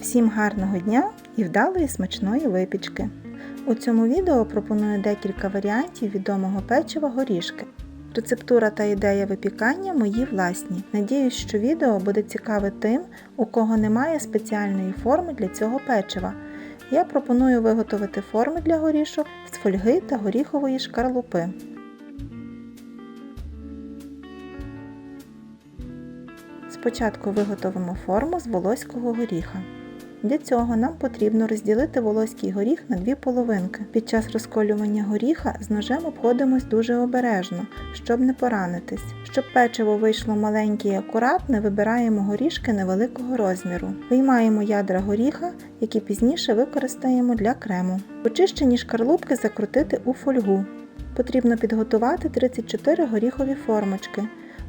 Всім гарного дня і вдалої смачної випічки! У цьому відео пропоную декілька варіантів відомого печива горішки. Рецептура та ідея випікання мої власні. Надіюсь, що відео буде цікаве тим, у кого немає спеціальної форми для цього печива. Я пропоную виготовити форми для горішок з фольги та горіхової шкарлупи. Спочатку виготовимо форму з волоського горіха. Для цього нам потрібно розділити волоський горіх на дві половинки. Під час розколювання горіха з ножем обходимось дуже обережно, щоб не поранитись. Щоб печиво вийшло маленьке і акуратне, вибираємо горішки невеликого розміру. Виймаємо ядра горіха, які пізніше використаємо для крему. Очищені шкарлупки закрутити у фольгу. Потрібно підготувати 34 горіхові формочки.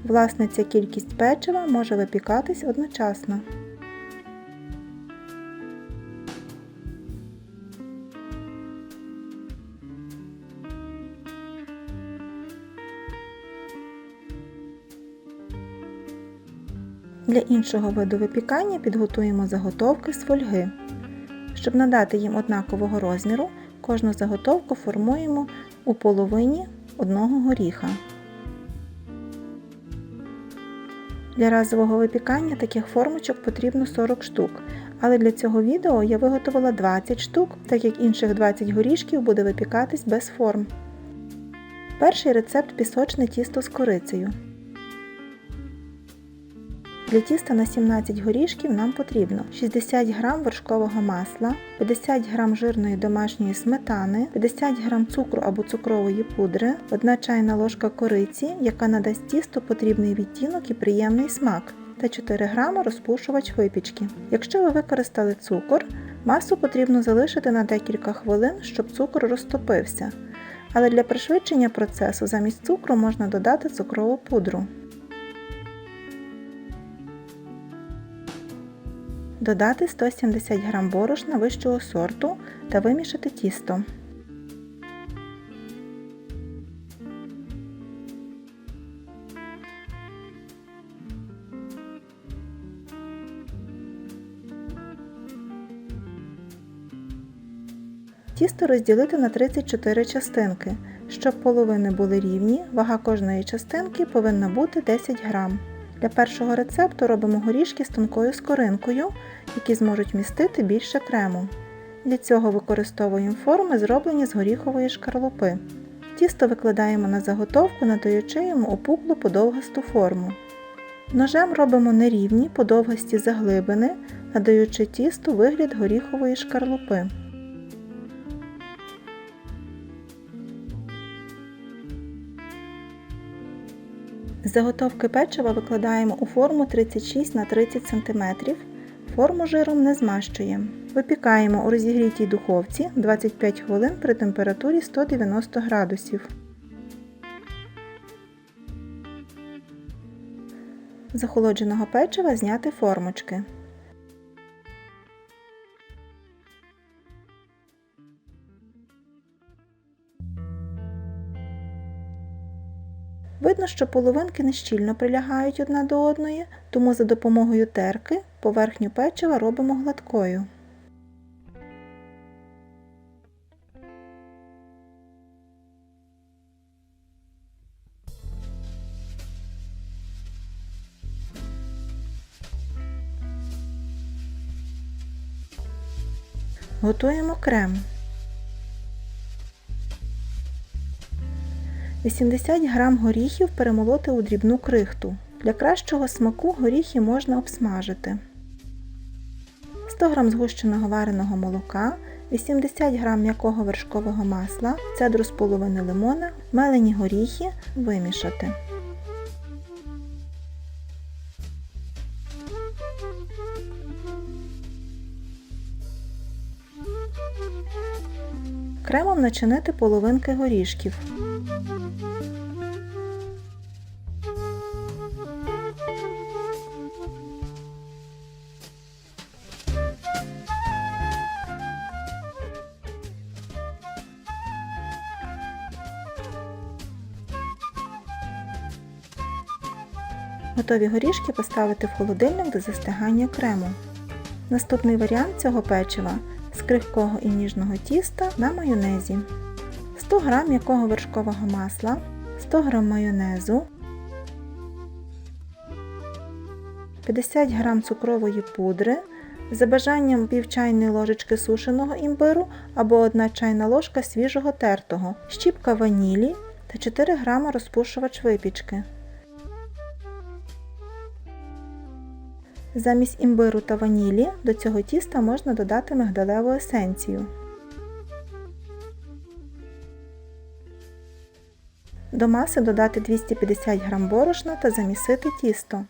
Власне, ця кількість печива може випікатись одночасно. Для іншого виду випікання підготуємо заготовки з фольги. Щоб надати їм однакового розміру, кожну заготовку формуємо у половині одного горіха. Для разового випікання таких формочок потрібно 40 штук, але для цього відео я виготовила 20 штук, так як інших 20 горішків буде випікатись без форм. Перший рецепт пісочне тісто з корицею. Для тіста на 17 горішків нам потрібно 60 г вершкового масла, 50 г жирної домашньої сметани, 50 г цукру або цукрової пудри, 1 чайна ложка кориці, яка надасть тісту потрібний відтінок і приємний смак, та 4 г розпушувач випічки. Якщо ви використали цукор, масу потрібно залишити на декілька хвилин, щоб цукор розтопився. Але для пришвидшення процесу замість цукру можна додати цукрову пудру. Додати 170 г борошна вищого сорту та вимішати тісто. Тісто розділити на 34 частинки. Щоб половини були рівні, вага кожної частинки повинна бути 10 грам. Для першого рецепту робимо горішки з тонкою скоринкою, які зможуть містити більше крему. Для цього використовуємо форми, зроблені з горіхової шкарлупи. Тісто викладаємо на заготовку, надаючи йому опуклу подовгасту форму. Ножем робимо нерівні подовгасті заглибини, надаючи тісту вигляд горіхової шкарлупи. Заготовки печива викладаємо у форму 36 на 30 см. Форму жиром не змащуємо. Випікаємо у розігрітій духовці 25 хвилин при температурі 190 градусів. З охолодженого печива зняти формочки. Що половинки нещільно прилягають одна до одної, тому за допомогою терки поверхню печива робимо гладкою. Готуємо крем. 80 г горіхів перемолоти у дрібну крихту. Для кращого смаку горіхи можна обсмажити. 100 г згущеного вареного молока, 80 г м'якого вершкового масла, цедру з половини лимона, мелені горіхи вимішати. Кремом начинити половинки горішків. Готові горішки поставити в холодильник до застигання крему. Наступний варіант цього печива з крихкого і ніжного тіста на майонезі. 100 г м'якого вершкового масла, 100 г майонезу, 50 г цукрової пудри, за бажанням пів чайної ложечки сушеного імбиру або 1 чайна ложка свіжого тертого, щіпка ванілі та 4 г розпушувач випічки. Замість імбиру та ванілі до цього тіста можна додати мигдалеву есенцію. До маси додати 250 г борошна та замісити тісто.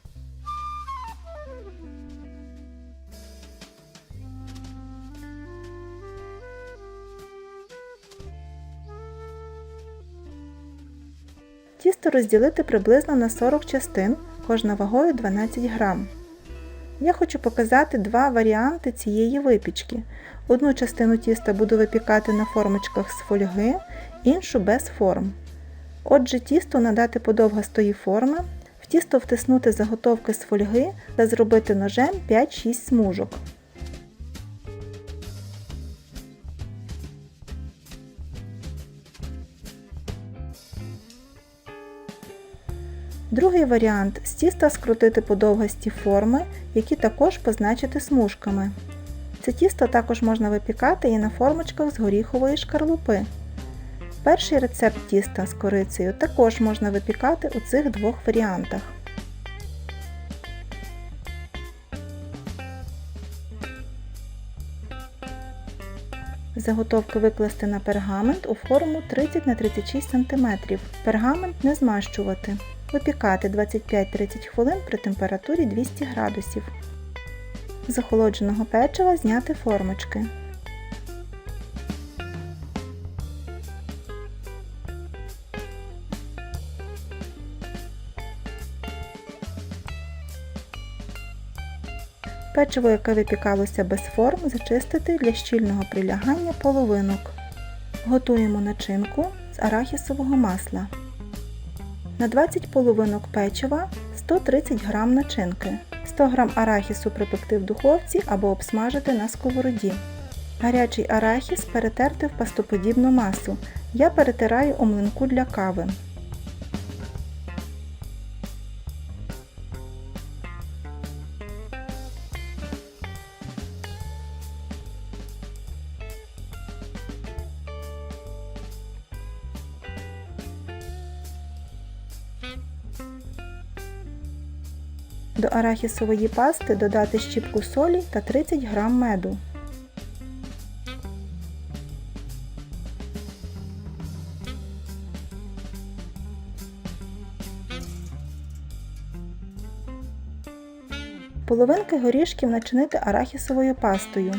Тісто розділити приблизно на 40 частин, кожна вагою 12 грам. Я хочу показати два варіанти цієї випічки. Одну частину тіста буду випікати на формочках з фольги, іншу без форм. Отже, тісто надати подовгастої форми, в тісто втиснути заготовки з фольги та зробити ножем 5-6 смужок. Другий варіант з тіста скрутити подовгасті форми, які також позначити смужками. Це тісто також можна випікати і на формочках з горіхової шкарлупи. Перший рецепт тіста з корицею також можна випікати у цих двох варіантах. Заготовки викласти на пергамент у форму 30 на 36 см. Пергамент не змащувати. Випікати 25-30 хвилин при температурі 200 градусів. З охолодженого печива зняти формочки. Печиво, яке випікалося без форм, зачистити для щільного прилягання половинок. Готуємо начинку з арахісового масла. На 20 половинок печива 130 г начинки. 100 г арахісу припекти в духовці або обсмажити на сковороді. Гарячий арахіс перетерти в пастоподібну масу. Я перетираю у млинку для кави. До арахісової пасти додати щіпку солі та 30 г меду. Половинки горішків начинити арахісовою пастою.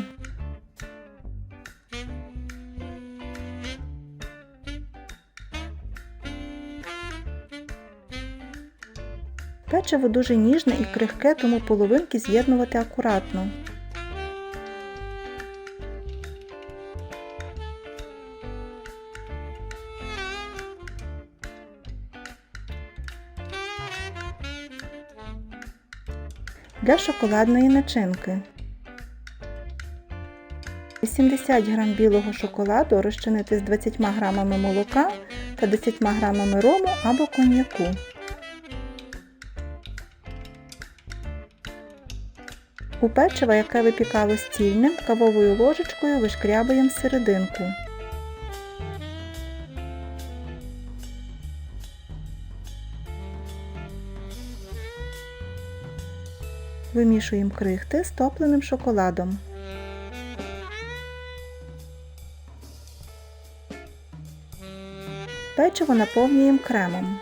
Печиво дуже ніжне і крихке, тому половинки з'єднувати акуратно. Для шоколадної начинки 80 г білого шоколаду розчинити з 20 г молока та 10 г рому або коньяку. У печиво, яке випікало стільним, кавовою ложечкою вишкрябуємо серединку. Вимішуємо крихти з топленим шоколадом. Печиво наповнюємо кремом.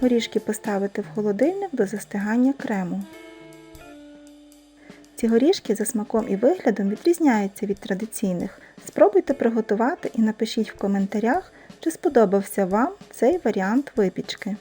Горішки поставити в холодильник до застигання крему. Ці горішки за смаком і виглядом відрізняються від традиційних. Спробуйте приготувати і напишіть в коментарях, чи сподобався вам цей варіант випічки.